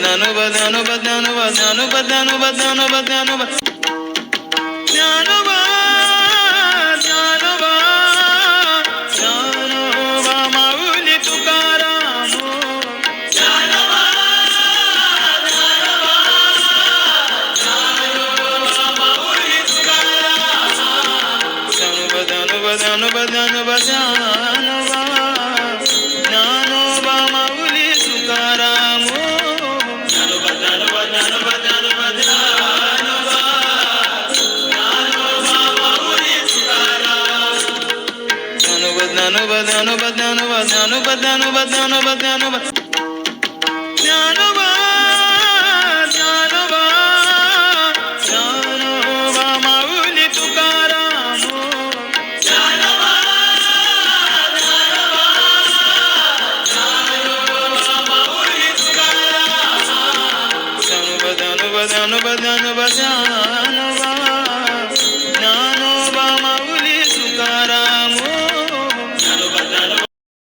Dhanu బదను బదను బదను బదను బదను బదను బదాను బదాను బదానువా జ్ఞానో Mouli సుఖారాము Dhanu బదను బదను బదను బదను బదను బదను ba da nu ba da nu ba da